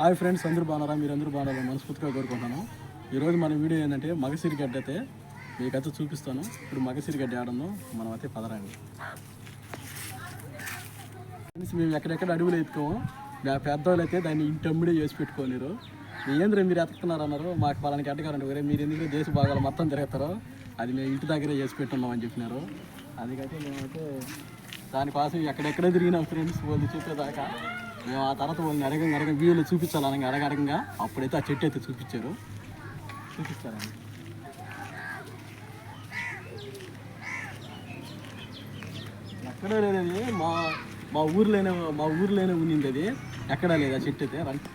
Hi friends అందరూ బాగున్నారా? మీరు అందరూ బాగున్నారా మనస్ఫూర్తిగా కోరుకుంటున్నాను. ఈరోజు మన వీడియో ఏంటంటే మగసిరి గడ్డ అయితే మీకైతే చూపిస్తాను. ఇప్పుడు మగసిరి గడ్డ ఆడంలో మనం అయితే పదరండి. ఫ్రెండ్స్ మేము ఎక్కడెక్కడ అడవులు ఎత్తుకోము. మా పెద్దవాళ్ళు అయితే దాన్ని ఇంటమ్మిడే చేసి పెట్టుకోలేరు ఏంద్ర మీరు ఎత్తుకున్నారు అన్నారు. మాకు పలానా అడ్డగారంటే వేరే మీరు ఎందుకు దేశ భాగాలు మొత్తం తిరుగుతారో అది మేము ఇంటి దగ్గరే చేసి పెట్టున్నాం అని చెప్పినారు. అందుకైతే మేమైతే దానికోసం ఎక్కడెక్కడ తిరిగినాం ఫ్రెండ్స్ వాళ్ళు చెప్పేదాకా. మేము ఆ తర్వాత వాళ్ళని అడగంగా అడగ వీళ్ళు చూపించాలి అనగా అప్పుడైతే ఆ చెట్టు అయితే చూపించారు. చూపిస్తారండి ఎక్కడా లేదు మా మా ఊర్లోనే మా ఊర్లోనే ఉన్నింది అది. ఎక్కడా లేదు ఆ చెట్టు అయితే. రండి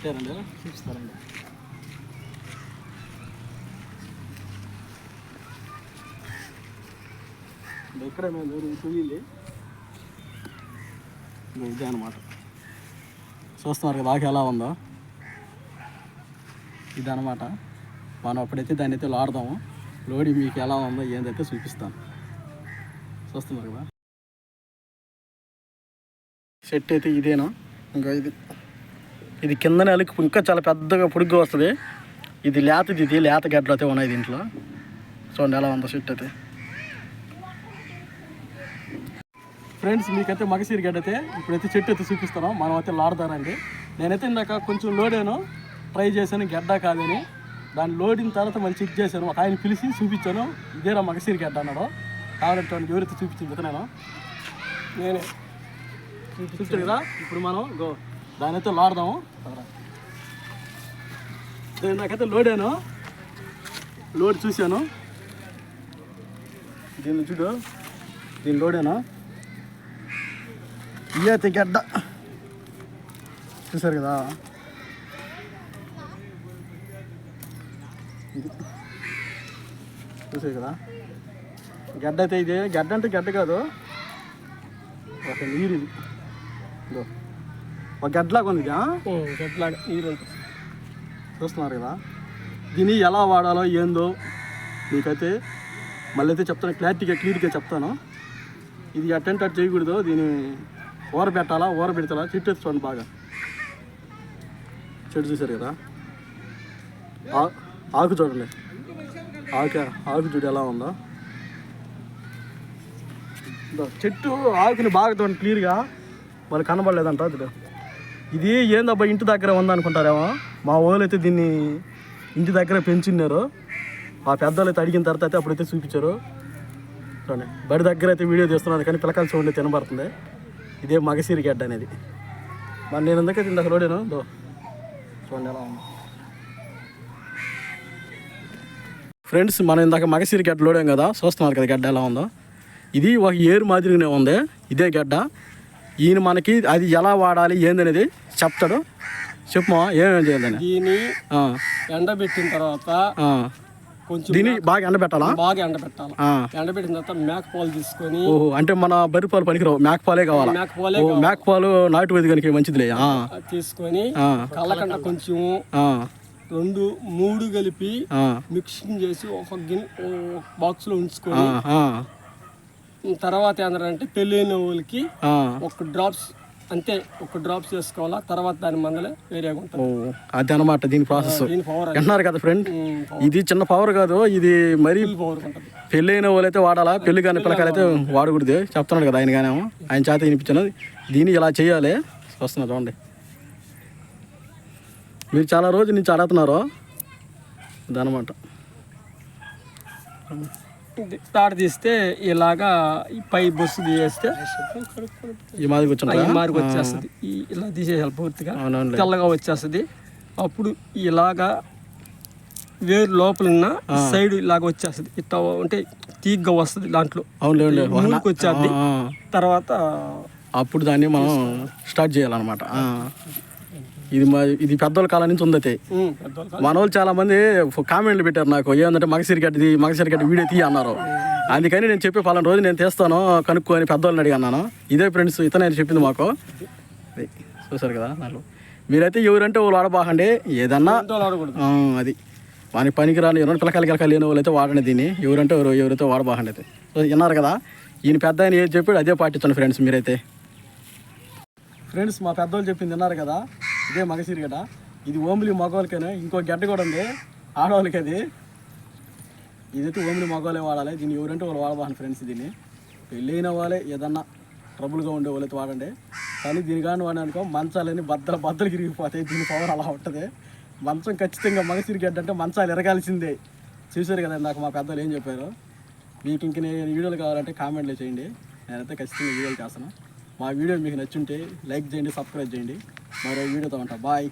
సరేండి చూపిస్తారండి ఇక్కడ మేము ఊరు ఇదే అనమాట చూస్తున్నారు కదా ఎలా ఉందో. ఇదనమాట మనం అప్పుడైతే దాన్ని అయితే లాడదాము. లోడి మీకు ఎలా ఉందో ఏందైతే చూపిస్తాను. చూస్తున్నారు కదా. సెట్ అయితే ఇదేనా? ఇంకా ఇది. ఇది కిందనే అలికి ఇంకా చాలా పెద్దగా పొడుగ్గా వస్తుంది. ఇది లేతది ఇది లేత గడ్డలు అయితే ఉన్నాయి దీంట్లో. చూడండి ఎలా ఉందో సెట్ అయితే. ఫ్రెండ్స్ మీకైతే మగసీరి గడ్డ అయితే ఇప్పుడైతే చెట్టు అయితే చూపిస్తాను మనం అయితే లాడతానండి నేనైతే ఇందాక కొంచెం లోడాను. ట్రై చేశాను గడ్డ కాదని. దాన్ని లోడిన తర్వాత మళ్ళీ చెక్ చేశాను. ఒక ఆయన పిలిచి చూపించాను. ఇదేరా మగసీరి గడ్డ అన్నాడు. కావాలంటే ఎవరైతే చూపించింది నేను. నేనే. చూపించాను కదా ఇప్పుడు మనం గో. దాని అయితే లాడదాము. నేను నాకైతే లోడాను. లోడ్ చూశాను. దీన్ని చూడు. దీని లోడేనా. ఇయ్యతే గడ్డ. చూసారు కదా. చూసారు కదా? గడ్డ అయితే ఇది. గడ్డ అంటే గడ్డ కాదు. ఒక నీరు ఇది. ఇదో. ఒక గడ్డలాగా ఉంది? గడ్డలాగా నీరు చూస్తున్నారు కదా? దీన్ని ఎలా వాడాలో ఏందో మీకైతే మళ్ళీ అయితే చెప్తాను. క్లారిటీగా క్లియర్గా చెప్తాను. ఇది అటెంట్ అటు చేయకూడదు. దీన్ని ఓర పెట్టాలా ఊర పెడతాలా చెట్టు చూడండి బాగా. చెట్టు చూసారు కదా? ఆకు చూడండి. ఆకు ఆకు చూడు ఎలా ఉందో. చెట్టు ఆకుని బాగా చూడండి క్లియర్గా వాళ్ళు కనబడలేదంట అది ఇది ఏందబ్బా ఇంటి దగ్గర ఉందనుకుంటారేమో. మా వాళ్ళు అయితే దీన్ని ఇంటి దగ్గర పెంచున్నారు. ఆ పెద్దలు అయితే అడిగిన తర్వాత అయితే అప్పుడైతే చూపించారు. చూడండి బడి దగ్గర అయితే వీడియో తీస్తున్నాను కానీ పిల్లకాయలు చూడండి తినబడుతుంది. ఇదే మగసిరి గడ్డ అనేది. మరి నేను ఎందుకు ఇందాక రోడేను దో. చూడండి ఎలా ఉంది ఫ్రెండ్స్ మనం ఇందాక మగసిరి గడ్డ లోడాం కదా చూస్తున్నారు కదా గడ్డ ఎలా ఉందో. ఇది ఒక ఏరు మాదిరిగానే ఉంది. ఇదే గడ్డ. ఈయన మనకి అది ఎలా వాడాలి ఏందనేది చెప్తాడు. చెప్పమా ఏమేమి చేయాలని దీన్ని ఎండబెట్టిన తర్వాత. కొంచెం దీన్ని బాగా ఎండబెట్టాలా? బాగా ఎండబెట్టాలి. ఆ. ఎండబెట్టిన తర్వాత మేకపాలు తీసుకొని ఓహో అంటే మన బర్రె పాలు పనికిరావు. మేక పాలే కావాలా? మేకపాలే ఓ మేక పాలు నాటు వైద్యానికి మంచిదిలే. తీసుకొని కళ్ళకంట కొంచెం రెండు మూడు కలిపి మిక్సింగ్ చేసి ఒక గిన్నె బాక్స్లో ఉంచుకొని తర్వాత ఏంటంటే తెలియని వాళ్ళకి ఆ. ఒక డ్రాప్స్ అంతే ఒక డ్రాప్స్ చేసుకోవాలా తర్వాత దాని మందలే వేరేగా ఉంటుంది అది అనమాట దీని ప్రాసెస్ దీని పవర్ వింటున్నారు కదా ఫ్రెండ్ ఇది చిన్న పవర్ కాదు ఇది మరి పవర్ ఉంటుంది. పెళ్ళైన వాళ్ళైతే వాడాలా? పెళ్ళి కాని పిల్లకాయలు అయితే వాడకూడదు. చెప్తున్నాడు కదా ఆయన కానేమో ఆయన చేత వినిపించాను దీన్ని ఇలా చేయాలి. వస్తున్నా చూడండి. మీరు చాలా రోజుల నుంచి అడుగుతున్నారు. ఇదనమాట ఇది తాడు తీస్తే ఇలాగా ఈ పై బొస్సు తీసేస్తే ఈ మాదిరి ఈ కూర్చుంటా మార్కు వచ్చేస్తుంది. ఈ ఇలా తీసేయాలి పూర్తిగా తెల్లగా వచ్చేస్తుంది. అప్పుడు ఇలాగా వేరు లోపల ఉన్న సైడ్ ఇలాగ వచ్చేస్తుంది. ఇట్లా అంటే తీగ్గా వస్తుంది దాంట్లో. మూలికి వచ్చేది తర్వాత అప్పుడు దాన్ని మనం స్టార్ట్ చేయాలన్నమాట. ఇది మా ఇది పెద్దోళ్ళ కాలం నుంచి ఉంది అయితే ఉమ్, పెద్దవాళ్ళు మన వాళ్ళు చాలా మంది కామెంట్లు పెట్టారు నాకు ఏంటంటే మగసిరి గడ్డి మగసిరి గడ్డి వీడియో తీ అన్నారు. అందుకని నేను చెప్పి పలానా రోజు నేను తీస్తాను కనుక్కో అని పెద్దవాళ్ళని అడిగి అన్నాను ఇదే ఫ్రెండ్స్ ఇతనే చెప్పింది మాకు. చూసారు కదా మీరైతే ఎవరంటే వాళ్ళు వాడబాకండి ఏదన్నా అది. వానికి పనికి రాని ఎవరైనా పిల్లకాయలు గిలకాయలు లేని వాళ్ళు అయితే వాడండి దీన్ని. ఎవరంటే ఎవరు ఎవరైతే వాడబాకండి అయితే. సో విన్నారు కదా? ఈయన పెద్ద ఆయన ఏది చెప్పాడు అదే పాటించండి ఫ్రెండ్స్ మీరైతే. ఫ్రెండ్స్ మా పెద్దోళ్ళు చెప్పింది విన్నారు కదా? ఇదే మగసిరి గడ్డ ఇది ఓన్లీ మగవాళ్ళకైనా? ఇంకో గడ్డ కూడా ఉంది. ఆడవాళ్ళకి అది ఇదైతే ఓన్లీ మగవాళ్ళే వాడాలి. దీన్ని ఎవరంటే వాళ్ళు వాడబాను ఫ్రెండ్స్ దీన్ని. పెళ్ళైన వాళ్ళే ఏదన్నా ట్రబుల్గా ఉండే వాళ్ళైతే వాడండి. కానీ దీని కానీ వాడిన అనుకో మంచాలని బద్దలు బద్దలు తిరిగిపోతాయి దీని పవర్ అలా ఉంటుంది. మంచం ఖచ్చితంగా మగసిరి గడ్డ అంటే మంచాలు ఎరగాల్సిందే. చూశారు కదా నాకు మా పెద్దలు ఏం చెప్పారు? మీకు ఇంక నేను వీడియోలు కావాలంటే కామెంట్లు చేయండి. నేనైతే ఖచ్చితంగా వీడియోలు చేస్తాను. మా వీడియో మీకు నచ్చుంటే లైక్ చేయండి సబ్స్క్రైబ్ చేయండి. మరో వీడియోతో ఉంటా బాయ్